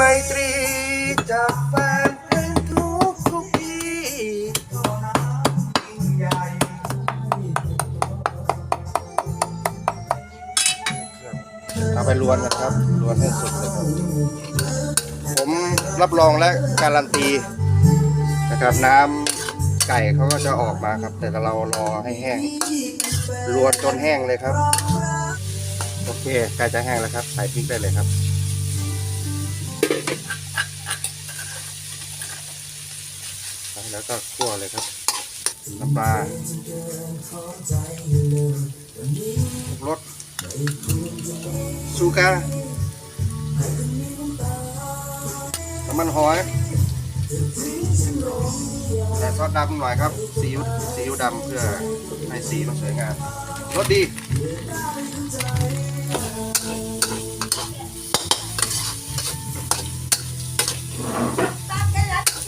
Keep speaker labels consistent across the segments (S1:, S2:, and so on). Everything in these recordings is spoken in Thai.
S1: ไมตรีจากแฟนเพลงทุกทุกปีเอาไปลวนนะครับลวนให้สุดเลยครับ ผมรับรองและการันตี นะครับน้ำไก่เขาก็จะออกมาครับ แต่เรารอให้แห้งรวนจนแห้งเลยครับ โอเคใกล้จะแห้งแล้วครับ ใส่พริกได้เลยครับ แล้วก็คั่วเลยครับน้ำปลาปรุงรสซูกาน้ำมันหอยใส่ซอสดำหน่อยครับซีอิ๊วซีอิ๊วดำเพื่อให้สีมันสวยงามรสดี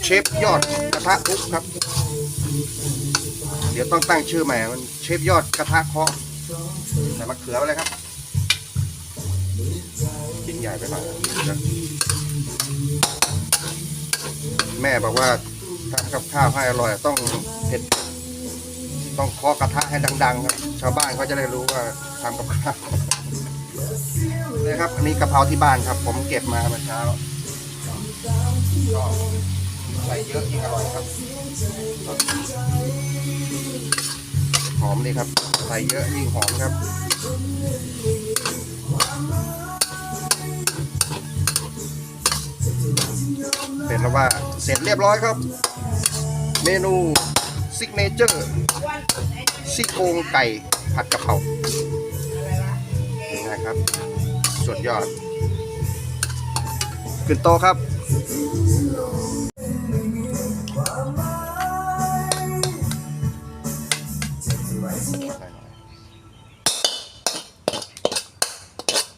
S1: เช ฟยอดกระทะคุกครับ เดี๋ยวต้องตั้งชื่อใหม่มันเชฟยอดกระทะเคาะใส่มะเขือไปเลยครับชิ้นใหญ่ไปหน่อยนะแม่บอกว่าทำกับข้าวให้อร่อยต้องเผ็ดต้องเคาะกระทะให้ดัง ๆ ครับ ชาวบ้านเขาจะได้รู้ว่าทำกับข้าวนี่ครับอันนี้กะเพราที่บ้านครับ ผมเก็บมาเมื่อเช้าก็ ใส่เยอะยิ่งอร่อยครับ หอมดีครับ ใส่เยอะยิ่งหอมครับเป็นแล้วว่าเสร็จเรียบร้อยครับ เมนูซิกเนเจอร์ซี่โครงไก่ผัดกะเพรานี่นะครับ สุดยอด ขึ้นโตครับ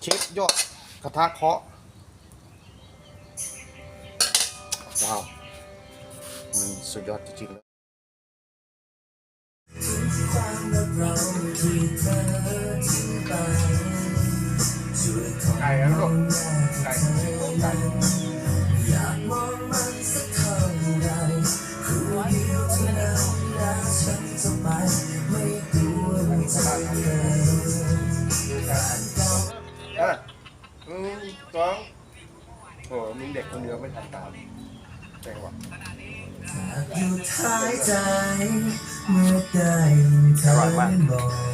S1: เชฟยอดกระทะเคาะว้าว มันสุดยอดจริงๆเลยไก่แล้วลูกไก่ไก่ โอ้มีเด็กคนเดียวไม่ทำตามแปลงว่ะ
S2: อยู่ท้ายใจเมื่อได้ยินเธอบอก